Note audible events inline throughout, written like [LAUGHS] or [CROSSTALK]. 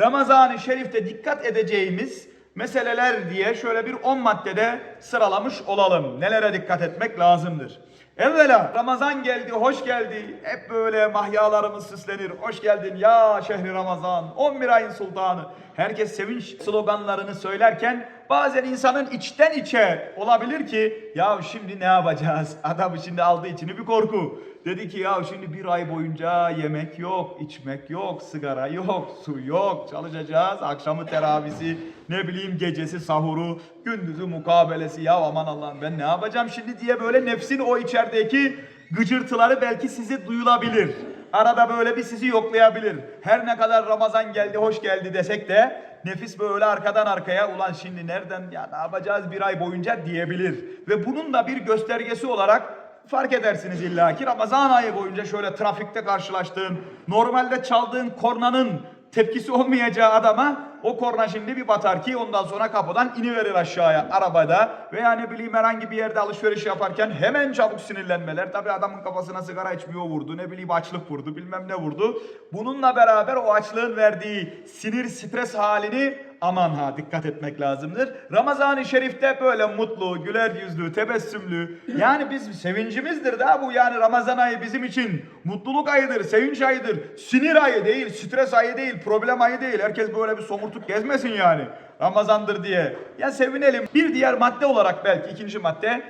Ramazan-ı Şerif'te dikkat edeceğimiz meseleler diye şöyle bir 10 maddede sıralamış olalım. Nelere dikkat etmek lazımdır? Evvela Ramazan geldi, hoş geldi. Hep böyle mahyalarımız süslenir. Hoş geldin ya şehri Ramazan, 11 ayın sultanı. Herkes sevinç sloganlarını söylerken bazen insanın içten içe olabilir ki ya şimdi ne yapacağız? [LAUGHS] Adam şimdi aldığı içini bir korku. Dedi ki ya şimdi bir ay boyunca yemek yok, içmek yok, sigara yok, su yok. Çalışacağız. Akşamı teravisi, ne bileyim gecesi sahuru, gündüzü mukabelesi. Ya aman Allah'ım ben ne yapacağım şimdi diye böyle nefsin o içerideki gıcırtıları belki sizi duyulabilir. Arada böyle bir sizi yoklayabilir. Her ne kadar Ramazan geldi, hoş geldi desek de nefis böyle arkadan arkaya ulan şimdi nereden ya ne yapacağız bir ay boyunca diyebilir. Ve bunun da bir göstergesi olarak fark edersiniz illa ki Ramazan ayı boyunca şöyle trafikte karşılaştığın, normalde çaldığın kornanın tepkisi olmayacağı adama o korna şimdi bir batar ki ondan sonra kapıdan iniverir aşağıya arabada veya ne bileyim herhangi bir yerde alışveriş yaparken hemen çabuk sinirlenmeler. Tabi adamın kafasına sigara içmiyor vurdu ne bileyim açlık vurdu bilmem ne vurdu. Bununla beraber o açlığın verdiği sinir stres halini aman ha dikkat etmek lazımdır. Ramazan-ı Şerif'te böyle mutlu, güler yüzlü, tebessümlü yani biz sevincimizdir da bu yani Ramazan ayı bizim için mutluluk ayıdır, sevinç ayıdır. Sinir ayı değil, stres ayı değil, problem ayı değil. Herkes böyle bir somurtuk gezmesin yani. Ramazandır diye. Ya sevinelim. Bir diğer madde olarak belki ikinci madde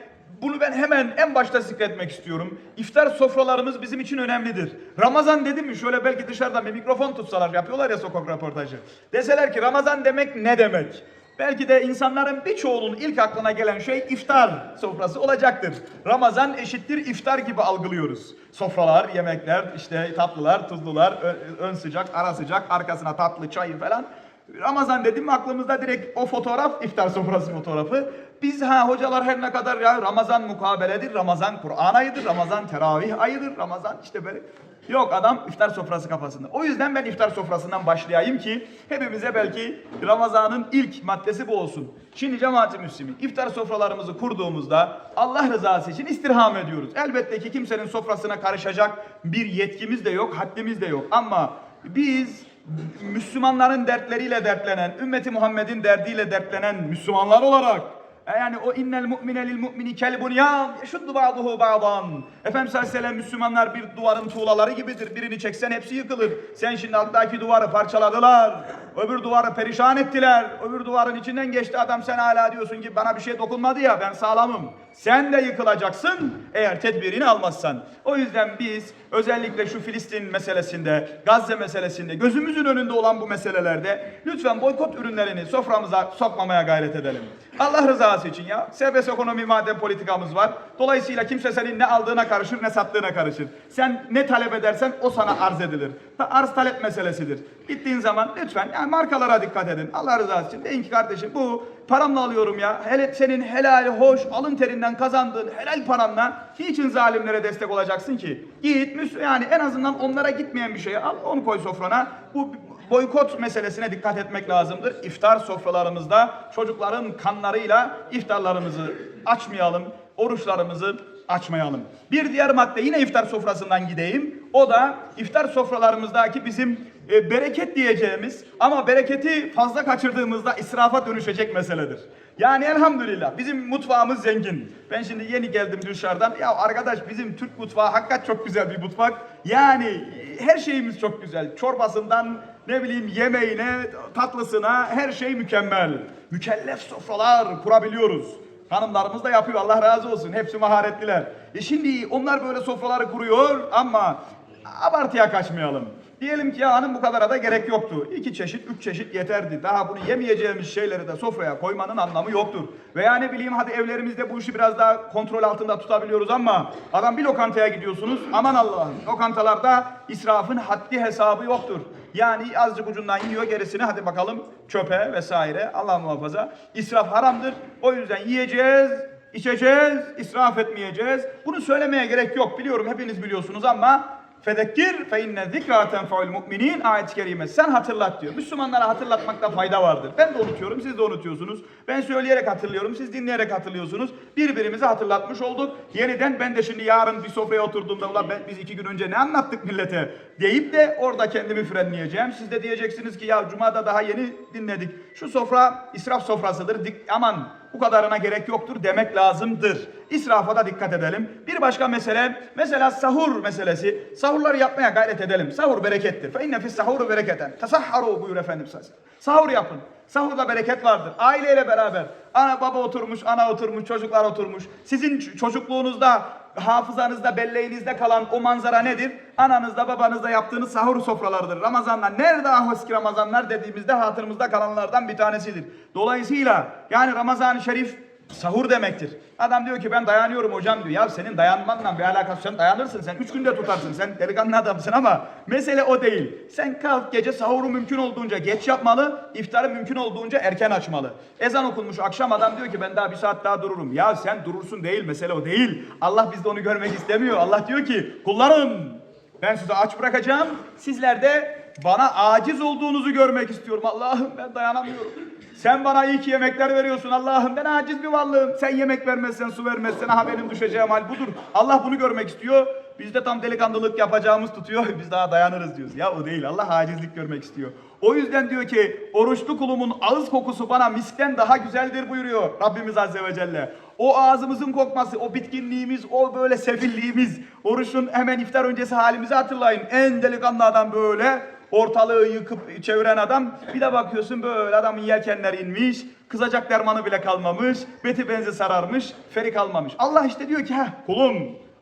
bunu ben hemen en başta zikretmek istiyorum. İftar sofralarımız bizim için önemlidir. Ramazan dedim mi şöyle belki dışarıdan bir mikrofon tutsalar yapıyorlar ya sokak röportajı. Deseler ki Ramazan demek ne demek? Belki de insanların birçoğunun ilk aklına gelen şey iftar sofrası olacaktır. Ramazan eşittir iftar gibi algılıyoruz. Sofralar, yemekler, işte tatlılar, tuzlular, ön sıcak, ara sıcak, arkasına tatlı, çayı falan. Ramazan dedim mi aklımızda direkt o fotoğraf iftar sofrası fotoğrafı. Biz ha hocalar her ne kadar ya Ramazan mukabeledir, Ramazan Kur'an ayıdır, Ramazan teravih ayıdır, Ramazan işte böyle. Yok adam iftar sofrası kafasında. O yüzden ben iftar sofrasından başlayayım ki hepimize belki Ramazan'ın ilk maddesi bu olsun. Şimdi cemaat-i iftar sofralarımızı kurduğumuzda Allah rızası için istirham ediyoruz. Elbette ki kimsenin sofrasına karışacak bir yetkimiz de yok, haddimiz de yok. Ama biz Müslümanların dertleriyle dertlenen, ümmeti Muhammed'in derdiyle dertlenen Müslümanlar olarak e yani o innel mu'mine lil mu'mini kel bunyan yeşuddu ba'duhu ba'dan. Efendimiz sallallahu aleyhi ve sellem Müslümanlar bir duvarın tuğlaları gibidir. Birini çeksen hepsi yıkılır. Sen şimdi alttaki duvarı parçaladılar. Öbür duvarı perişan ettiler. Öbür duvarın içinden geçti adam sen hala diyorsun ki bana bir şey dokunmadı ya ben sağlamım. Sen de yıkılacaksın eğer tedbirini almazsan. O yüzden biz özellikle şu Filistin meselesinde, Gazze meselesinde, gözümüzün önünde olan bu meselelerde lütfen boykot ürünlerini soframıza sokmamaya gayret edelim. Allah rızası için ya. Serbest ekonomi madem politikamız var. Dolayısıyla kimse senin ne aldığına karışır ne sattığına karışır. Sen ne talep edersen o sana arz edilir. Arz talep meselesidir. Gittiğin zaman lütfen yani markalara dikkat edin. Allah rızası için deyin ki kardeşim bu paramla alıyorum ya. Hele senin helal, hoş, alın terinden kazandığın helal paranla niçin zalimlere destek olacaksın ki? Git müs- yani en azından onlara gitmeyen bir şeyi al onu koy sofrana. Bu boykot meselesine dikkat etmek lazımdır. İftar sofralarımızda çocukların kanlarıyla iftarlarımızı açmayalım, oruçlarımızı açmayalım. Bir diğer madde yine iftar sofrasından gideyim. O da iftar sofralarımızdaki bizim e, bereket diyeceğimiz ama bereketi fazla kaçırdığımızda israfa dönüşecek meseledir. Yani elhamdülillah bizim mutfağımız zengin. Ben şimdi yeni geldim dışarıdan. Ya arkadaş bizim Türk mutfağı hakikaten çok güzel bir mutfak. Yani her şeyimiz çok güzel. Çorbasından ne bileyim yemeğine, tatlısına her şey mükemmel. Mükellef sofralar kurabiliyoruz. Hanımlarımız da yapıyor Allah razı olsun. Hepsi maharetliler. E şimdi onlar böyle sofraları kuruyor ama abartıya kaçmayalım. Diyelim ki ya hanım bu kadara da gerek yoktu. İki çeşit, üç çeşit yeterdi. Daha bunu yemeyeceğimiz şeyleri de sofraya koymanın anlamı yoktur. Veya ne bileyim hadi evlerimizde bu işi biraz daha kontrol altında tutabiliyoruz ama adam bir lokantaya gidiyorsunuz. Aman Allah'ım lokantalarda israfın haddi hesabı yoktur. Yani azıcık ucundan yiyor gerisini hadi bakalım çöpe vesaire Allah muhafaza. İsraf haramdır. O yüzden yiyeceğiz, içeceğiz, israf etmeyeceğiz. Bunu söylemeye gerek yok biliyorum hepiniz biliyorsunuz ama Fezekkir fe inne zikra tenfa'ul mu'minin ayet-i kerime. Sen hatırlat diyor. Müslümanlara hatırlatmakta fayda vardır. Ben de unutuyorum, siz de unutuyorsunuz. Ben söyleyerek hatırlıyorum, siz dinleyerek hatırlıyorsunuz. Birbirimize hatırlatmış olduk. Yeniden ben de şimdi yarın bir sofraya oturduğumda ulan ben, biz iki gün önce ne anlattık millete deyip de orada kendimi frenleyeceğim. Siz de diyeceksiniz ki ya Cuma'da daha yeni dinledik. Şu sofra israf sofrasıdır. Dik, aman bu kadarına gerek yoktur demek lazımdır. İsrafa da dikkat edelim. Bir başka mesele, mesela sahur meselesi. Sahurları yapmaya gayret edelim. Sahur berekettir. Fe inne fis sahuru bereketen. Tasahharu buyur Efendimiz. Sahur yapın. Sahurda bereket vardır. Aileyle beraber. Ana baba oturmuş, ana oturmuş, çocuklar oturmuş. Sizin çocukluğunuzda, hafızanızda, belleğinizde kalan o manzara nedir? Ananızda, babanızda yaptığınız sahur sofralarıdır. Ramazanlar, nerede ah eski Ramazanlar dediğimizde hatırımızda kalanlardan bir tanesidir. Dolayısıyla yani Ramazan-ı Şerif Sahur demektir. Adam diyor ki ben dayanıyorum hocam diyor. Ya senin dayanmanla bir alakası sen dayanırsın. Sen üç günde tutarsın. Sen delikanlı adamsın ama mesele o değil. Sen kalk gece sahuru mümkün olduğunca geç yapmalı. iftarı mümkün olduğunca erken açmalı. Ezan okunmuş akşam adam diyor ki ben daha bir saat daha dururum. Ya sen durursun değil mesele o değil. Allah bizde onu görmek istemiyor. Allah diyor ki kullarım ben sizi aç bırakacağım. Sizler de bana aciz olduğunuzu görmek istiyorum. Allah'ım ben dayanamıyorum. Sen bana iyi ki yemekler veriyorsun Allah'ım. Ben aciz bir varlığım. Sen yemek vermezsen, su vermezsen ha benim düşeceğim hal budur. Allah bunu görmek istiyor. Biz de tam delikanlılık yapacağımız tutuyor. Biz daha dayanırız diyoruz. Ya o değil. Allah acizlik görmek istiyor. O yüzden diyor ki oruçlu kulumun ağız kokusu bana miskten daha güzeldir buyuruyor Rabbimiz Azze ve Celle. O ağzımızın kokması, o bitkinliğimiz, o böyle sefilliğimiz, oruçun hemen iftar öncesi halimizi hatırlayın. En delikanlı adam böyle ortalığı yıkıp çeviren adam. Bir de bakıyorsun böyle adamın yelkenleri inmiş, kızacak dermanı bile kalmamış, beti benzi sararmış, feri kalmamış. Allah işte diyor ki ha kulum,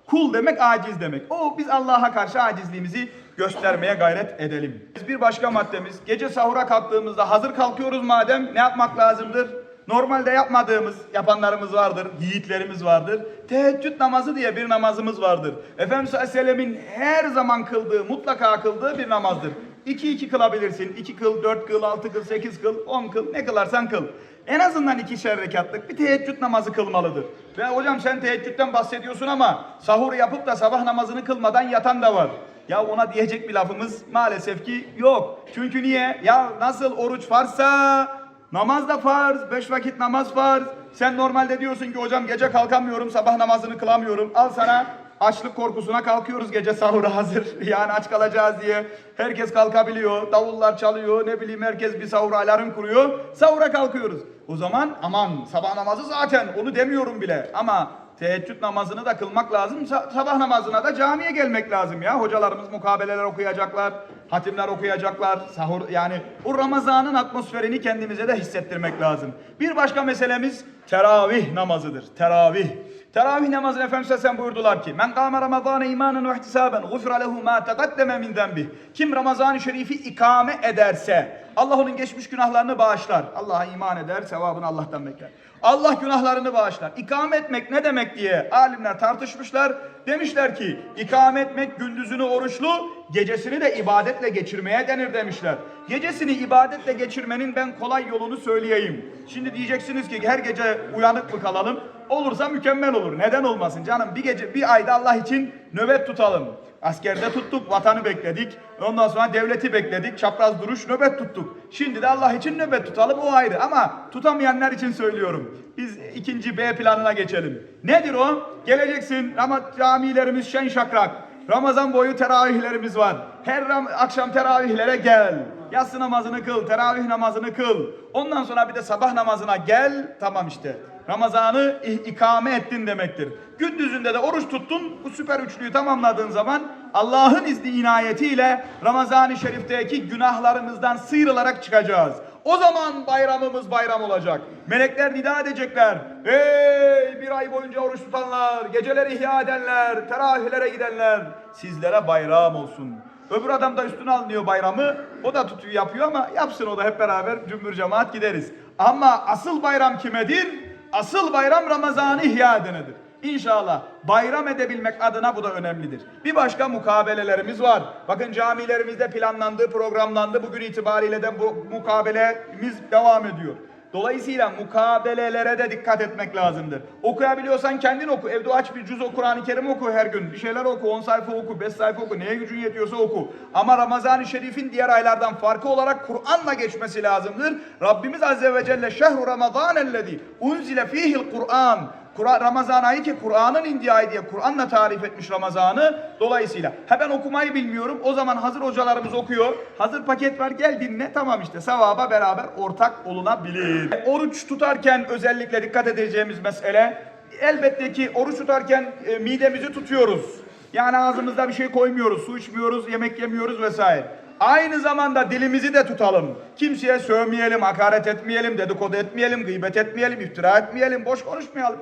kul demek aciz demek. O biz Allah'a karşı acizliğimizi göstermeye gayret edelim. Biz bir başka maddemiz, gece sahura kalktığımızda hazır kalkıyoruz madem ne yapmak lazımdır? Normalde yapmadığımız yapanlarımız vardır, yiğitlerimiz vardır. Teheccüd namazı diye bir namazımız vardır. Efendimiz Aleyhisselam'ın her zaman kıldığı, mutlaka kıldığı bir namazdır. 2 iki kılabilirsin. 2 kıl, 4 kıl, 6 kıl, 8 kıl, 10 kıl ne kılarsan kıl. En azından ikişer rekatlık bir teheccüd namazı kılmalıdır. Ve hocam sen teheccüden bahsediyorsun ama sahur yapıp da sabah namazını kılmadan yatan da var. Ya ona diyecek bir lafımız maalesef ki yok. Çünkü niye? Ya nasıl oruç varsa Namaz da farz, beş vakit namaz farz. Sen normalde diyorsun ki hocam gece kalkamıyorum, sabah namazını kılamıyorum. Al sana açlık korkusuna kalkıyoruz gece sahura hazır. [LAUGHS] Yani aç kalacağız diye. Herkes kalkabiliyor, davullar çalıyor, ne bileyim herkes bir sahura alarm kuruyor. Sahura kalkıyoruz. O zaman aman sabah namazı zaten onu demiyorum bile. Ama teheccüd namazını da kılmak lazım. Sa- Sabah namazına da camiye gelmek lazım ya. Hocalarımız mukabeleler okuyacaklar, hatimler okuyacaklar. Sahur yani o Ramazan'ın atmosferini kendimize de hissettirmek lazım. Bir başka meselemiz teravih namazıdır. Teravih. Teravih namazını Efendimiz Aleyhisselam buyurdular ki Men kâme Ramazâne imanen ve ihtisaben gufra lehu ma tegaddeme min denbih. Kim Ramazan-ı Şerif'i ikame ederse Allah onun geçmiş günahlarını bağışlar. Allah'a iman eder, sevabını Allah'tan bekler. Allah günahlarını bağışlar. İkame etmek ne demek diye alimler tartışmışlar. Demişler ki ikame etmek gündüzünü oruçlu, gecesini de ibadetle geçirmeye denir demişler. Gecesini ibadetle geçirmenin ben kolay yolunu söyleyeyim. Şimdi diyeceksiniz ki her gece uyanık mı kalalım? Olursa mükemmel olur. Neden olmasın canım? Bir gece, bir ayda Allah için nöbet tutalım. Askerde tuttuk, vatanı bekledik. Ondan sonra devleti bekledik. Çapraz duruş nöbet tuttuk. Şimdi de Allah için nöbet tutalım o ayrı. Ama tutamayanlar için söylüyorum. Biz ikinci B planına geçelim. Nedir o? Geleceksin ama camilerimiz şen şakrak. Ramazan boyu teravihlerimiz var. Her akşam teravihlere gel. Yatsı namazını kıl, teravih namazını kıl. Ondan sonra bir de sabah namazına gel. Tamam işte. Ramazanı ikame ettin demektir. Gündüzünde de oruç tuttun. Bu süper üçlüyü tamamladığın zaman Allah'ın izni inayetiyle Ramazan-ı Şerif'teki günahlarımızdan sıyrılarak çıkacağız. O zaman bayramımız bayram olacak. Melekler nida edecekler. Ey bir ay boyunca oruç tutanlar, geceleri ihya edenler, teravihlere gidenler. Sizlere bayram olsun. Öbür adam da üstüne alınıyor bayramı. O da tutuyor yapıyor ama yapsın o da hep beraber cümbür cemaat gideriz. Ama asıl bayram kimedir? Asıl bayram Ramazan-ı ihya edenedir. İnşallah bayram edebilmek adına bu da önemlidir. Bir başka mukabelelerimiz var. Bakın camilerimizde planlandı, programlandı. Bugün itibariyle de bu mukabelemiz devam ediyor. Dolayısıyla mukabelelere de dikkat etmek lazımdır. Okuyabiliyorsan kendin oku. Evde aç bir cüz oku, Kur'an-ı Kerim oku her gün. Bir şeyler oku, 10 sayfa oku, 5 sayfa oku. Neye gücün yetiyorsa oku. Ama Ramazan-ı Şerif'in diğer aylardan farkı olarak Kur'an'la geçmesi lazımdır. Rabbimiz Azze ve Celle şehru Ramazan ellezî unzile fihil Kur'an. Ramazan ayı ki Kur'an'ın indiği ay diye Kur'an'la tarif etmiş Ramazan'ı. Dolayısıyla ha ben okumayı bilmiyorum. O zaman hazır hocalarımız okuyor. Hazır paket var gel dinle. Tamam işte sevaba beraber ortak olunabilir. Oruç tutarken özellikle dikkat edeceğimiz mesele elbette ki oruç tutarken e, midemizi tutuyoruz. Yani ağzımızda bir şey koymuyoruz, su içmiyoruz, yemek yemiyoruz vesaire. Aynı zamanda dilimizi de tutalım. Kimseye sövmeyelim, hakaret etmeyelim, dedikodu etmeyelim, gıybet etmeyelim, iftira etmeyelim, boş konuşmayalım.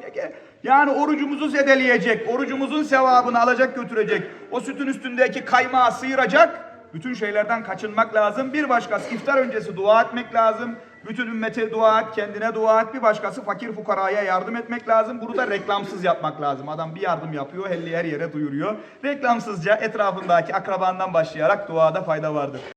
Yani orucumuzu zedeleyecek, orucumuzun sevabını alacak götürecek, o sütün üstündeki kaymağı sıyıracak, bütün şeylerden kaçınmak lazım. Bir başkası iftar öncesi dua etmek lazım. Bütün ümmete dua et, kendine dua et. Bir başkası fakir fukaraya yardım etmek lazım. Bunu da reklamsız yapmak lazım. Adam bir yardım yapıyor, helli her yere duyuruyor. Reklamsızca etrafındaki akrabandan başlayarak duada fayda vardır.